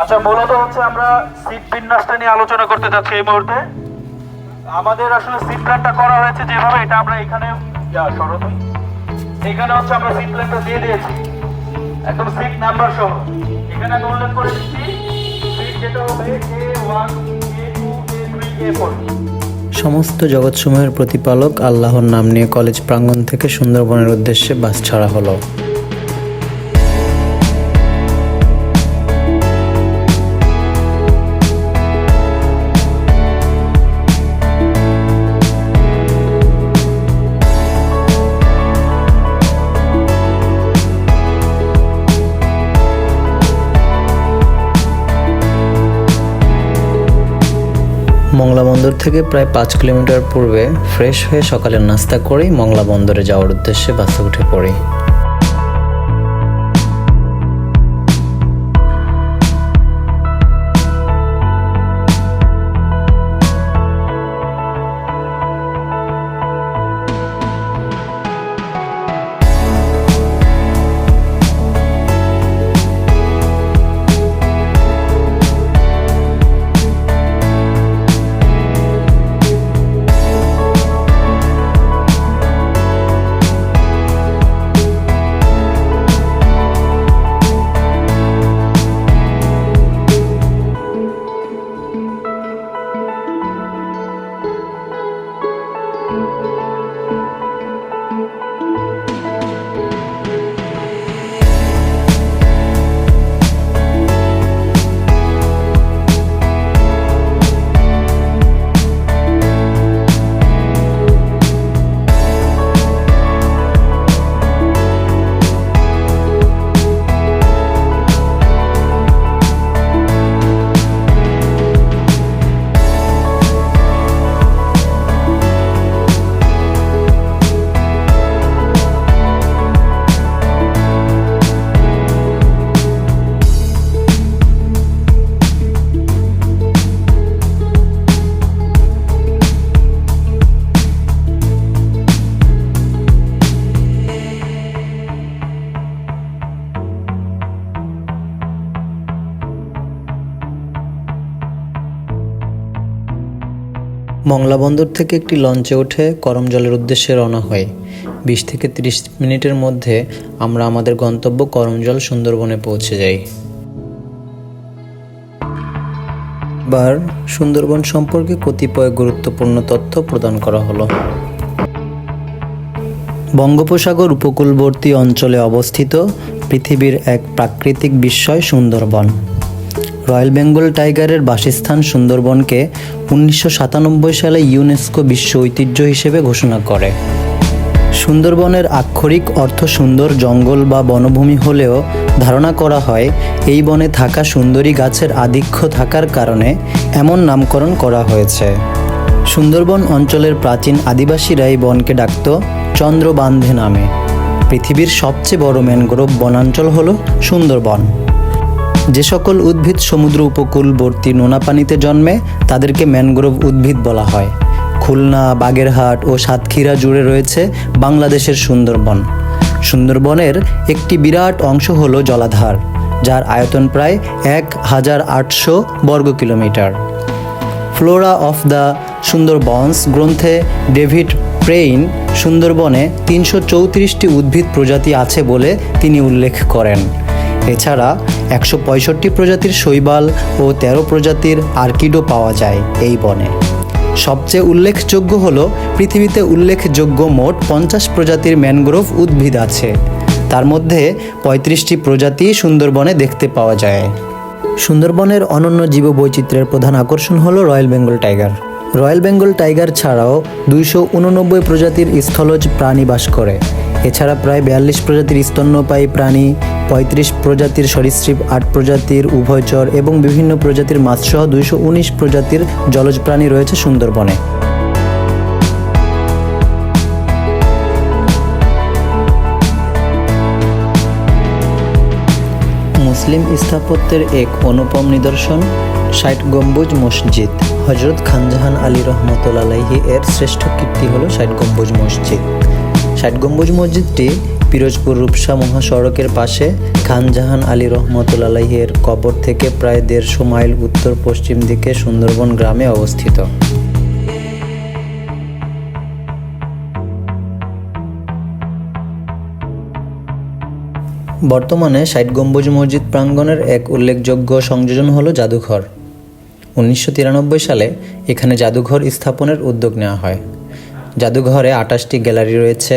আচ্ছা মূলত হচ্ছে আমরা সিট বিন্যাসটা নিয়ে আলোচনা করতে যাচ্ছি এই মুহূর্তে। আমাদের আসলে সিট প্ল্যানটা করা হয়েছে যেভাবে, এটা আমরা এখানে এখানে হচ্ছে আমরা সিট প্ল্যানটা দিয়ে দিয়েছি। একদম সিট নাম্বার সহ। এখানে আমি উল্লেখ করে দিচ্ছি সমস্ত জগৎসমূহের প্রতিপালক আল্লাহর নাম নিয়ে কলেজ প্রাঙ্গণ থেকে সুন্দরবনের উদ্দেশ্যে বাস ছাড়া হলো। মংলা বন্দর থেকে প্রায় পাঁচ কিলোমিটার পূর্বে ফ্রেশ হয়ে সকালের নাস্তা করেই মংলা বন্দরে যাওয়ার উদ্দেশ্যে বাসে উঠে পড়ি। মংলা বন্দর থেকে একটি লঞ্চে উঠে করমজলের উদ্দেশ্যে রওনা হয়। বিশ থেকে তিরিশ মিনিটের মধ্যে আমরা আমাদের গন্তব্য করমজল সুন্দরবনে পৌঁছে যাই। এবার সুন্দরবন সম্পর্কে কতিপয় গুরুত্বপূর্ণ তথ্য প্রদান করা হলো। বঙ্গোপসাগর উপকূলবর্তী অঞ্চলে অবস্থিত পৃথিবীর এক প্রাকৃতিক বিস্ময় সুন্দরবন। রয়্যাল বেঙ্গল টাইগারের বাসস্থান সুন্দরবনকে উনিশশো সাতানব্বই সালে ইউনেস্কো বিশ্ব ঐতিহ্য হিসেবে ঘোষণা করে। সুন্দরবনের আক্ষরিক অর্থ সুন্দর জঙ্গল বা বনভূমি হলেও ধারণা করা হয় এই বনে থাকা সুন্দরী গাছের আধিক্য থাকার কারণে এমন নামকরণ করা হয়েছে। সুন্দরবন অঞ্চলের প্রাচীন আদিবাসীরা এই বনকে ডাকত চন্দ্রবান্ধে নামে। পৃথিবীর সবচেয়ে বড় ম্যানগ্রোভ বনাঞ্চল হল সুন্দরবন। যে সকল উদ্ভিদ সমুদ্র উপকূলবর্তী নোনা পানিতে জন্মে, তাদেরকে ম্যানগ্রোভ উদ্ভিদ বলা হয়। খুলনা, বাগেরহাট ও সাতক্ষীরা জুড়ে রয়েছে বাংলাদেশের সুন্দরবন। সুন্দরবনের একটি বিরাট অংশ হল জলাধার, যার আয়তন প্রায় এক হাজার আটশো বর্গ kilometre. Flora of the Sundarbans গ্রন্থে ডেভিড প্রেইন সুন্দরবনে তিনশো চৌত্রিশটি উদ্ভিদ প্রজাতি আছে বলে তিনি উল্লেখ করেন। এছাড়া একশো পঁয়ষট্টি প্রজাতির শৈবাল ও তেরো প্রজাতির আর্কিডও পাওয়া যায় এই বনে। সবচেয়ে উল্লেখযোগ্য হল, পৃথিবীতে উল্লেখযোগ্য মোট পঞ্চাশ প্রজাতির ম্যানগ্রোভ উদ্ভিদ আছে। তার মধ্যে পঁয়ত্রিশটি প্রজাতি সুন্দরবনে দেখতে পাওয়া যায়। সুন্দরবনের অনন্য জীববৈচিত্র্যের প্রধান আকর্ষণ হলো royal Bengal tiger. Royal Bengal tiger ছাড়াও দুইশো উননব্বই প্রজাতির স্থলজ প্রাণী বাস করে। এছাড়া প্রায় বিয়াল্লিশ প্রজাতির স্তন্যপায়ী প্রাণী, পঁয়ত্রিশ প্রজাতির সরীসৃপ, আট প্রজাতির উভয়চর এবং বিভিন্ন প্রজাতির মাছসহ দুইশো উনিশ প্রজাতির জলজ প্রাণী রয়েছে সুন্দরবনে। মুসলিম স্থাপত্যের এক অনুপম নিদর্শন, ষাট গম্বুজ মসজিদ। হজরত খানজাহান আলী রহমতুল্লাহি এর শ্রেষ্ঠ কীর্তি হল ষাট গম্বুজ মসজিদ। ষাট গম্বুজ মসজিদটি পিরোজপুর রূপসা মহাসড়কের পাশে খানজাহান আলী রহমতুল্লাহের কবর থেকে প্রায় দেড়শো মাইল উত্তর পশ্চিম দিকে সুন্দরবন গ্রামে অবস্থিত। বর্তমানে ষাট গম্বুজ মসজিদ প্রাঙ্গণের এক উল্লেখযোগ্য সংযোজন হলো জাদুঘর। উনিশশো তিরানব্বই সালে এখানে জাদুঘর স্থাপনের উদ্যোগ নেওয়া হয়। জাদুঘরে আটাশটি গ্যালারি রয়েছে।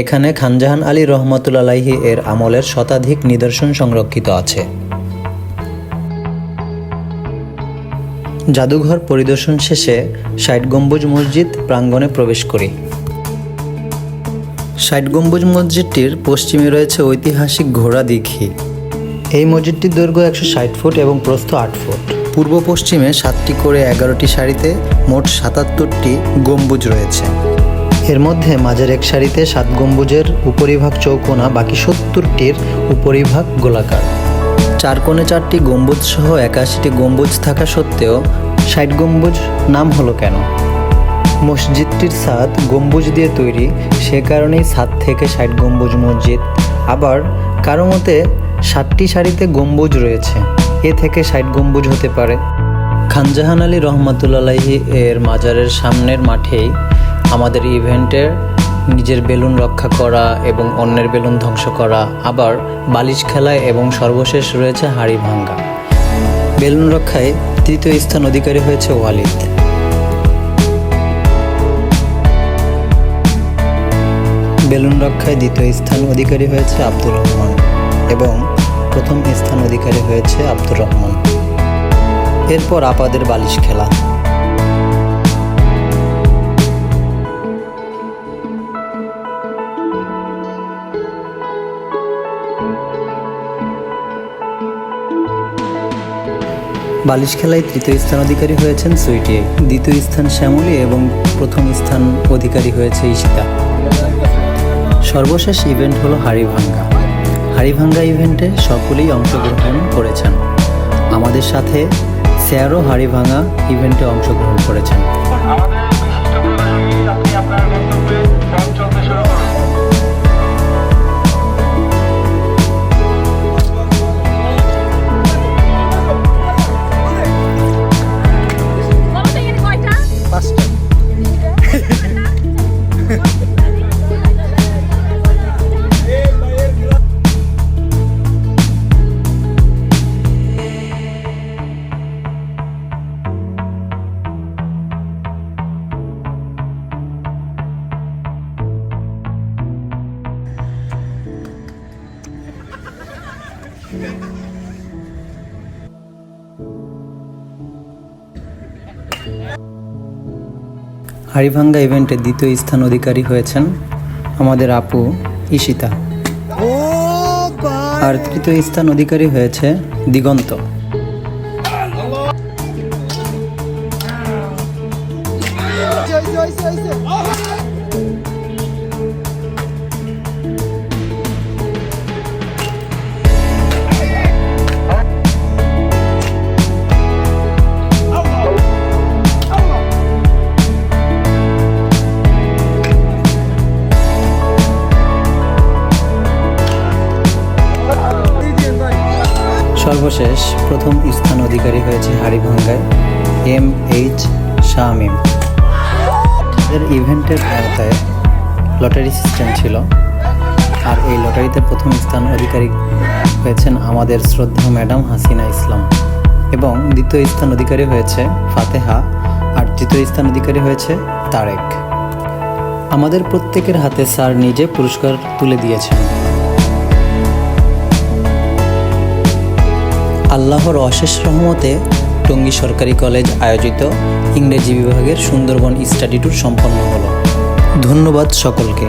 এখানে খানজাহান আলী রহমতুল্লাহি এর আমলের শতাধিক নিদর্শন সংরক্ষিত আছে। জাদুঘর পরিদর্শন শেষে ষাট গম্বুজ মসজিদ প্রাঙ্গণে প্রবেশ করি। ষাট গম্বুজ মসজিদটির পশ্চিমে রয়েছে ঐতিহাসিক ঘোড়া দীঘি। এই মসজিদটির দৈর্ঘ্য একশো ষাট ফুট এবং প্রস্থ আট ফুট। পূর্ব পশ্চিমে সাতটি করে এগারোটি সারিতে মোট সাতাত্তরটি গম্বুজ রয়েছে। এর মধ্যে মাঝের এক সারিতে সাত গম্বুজের উপরিভাগ চৌকোনা, বাকি সত্তরটির উপরিভাগ গোলাকার। চার কোণে চারটি গম্বুজ সহ একাশিটি গম্বুজ থাকা সত্ত্বেও ষাট গম্বুজ নাম হলো কেন? মসজিদটির ছাদ গম্বুজ দিয়ে তৈরি, সে কারণেই ছাদ থেকে ষাট গম্বুজ মসজিদ। আবার কারও মতে ষাটটি সারিতে গম্বুজ রয়েছে। এ থেকে ষাট গম্বুজ হতে পারে। খানজাহান আলী রহমতুল্লাহি এর মাজারের সামনের মাঠেই আমাদের ইভেন্টের নিজের বেলুন রক্ষা করা এবং অন্যের বেলুন ধ্বংস করা, আবার বালিশ খেলায় এবং সর্বশেষ রয়েছে হাড়ি ভাঙ্গা। বেলুন রক্ষায় তৃতীয় স্থান অধিকারী হয়েছে ওয়ালিদ। বেলুন রক্ষায় দ্বিতীয় স্থান অধিকারী হয়েছে আব্দুর রহমান এবং প্রথম স্থান অধিকারী হয়েছে আব্দুর রহমান। এরপর আপাদের বালিশ খেলা। বালিশ খেলায় তৃতীয় স্থান অধিকারী হয়েছেন সুইটি। দ্বিতীয় স্থান শ্যামলী এবং প্রথম স্থান অধিকারী হয়েছে ঈশিতা। সর্বশেষ ইভেন্ট হলো হাড়িভাঙ্গা। হাড়িভাঙ্গা ইভেন্টে সকলেই অংশগ্রহণ করেছেন। আমাদের সাথে স্যারও হাড়িভাঙ্গা ইভেন্টে অংশগ্রহণ করেছেন। হাড়িভাঙ্গা ইভেন্টে দ্বিতীয় স্থান অধিকারী হয়েছেন আমাদের আপু ঈশিতা। আর তৃতীয় স্থান অধিকারী হয়েছে দিগন্ত। সর্বশেষ প্রথম স্থান অধিকারী হয়েছে হাড়িভাঙ্গায় এম এইচ শামিম। এর ইভেন্টের আওতায় লটারি সিস্টেম ছিল আর এই লটারিতে প্রথম স্থান অধিকারী হয়েছেন আমাদের শ্রদ্ধা ম্যাডাম হাসিনা ইসলাম এবং দ্বিতীয় স্থান অধিকারী হয়েছে ফাতেহা আর তৃতীয় স্থান অধিকারী হয়েছে তারেক। আমাদের প্রত্যেকের হাতে স্যার নিজে পুরস্কার তুলে দিয়েছেন। আল্লাহর অশেষ রহমতে টঙ্গী সরকারি কলেজ আয়োজিত ইংরেজি বিভাগের সুন্দরবন স্টাডি ট্যুর সম্পন্ন হলো। ধন্যবাদ সকলকে।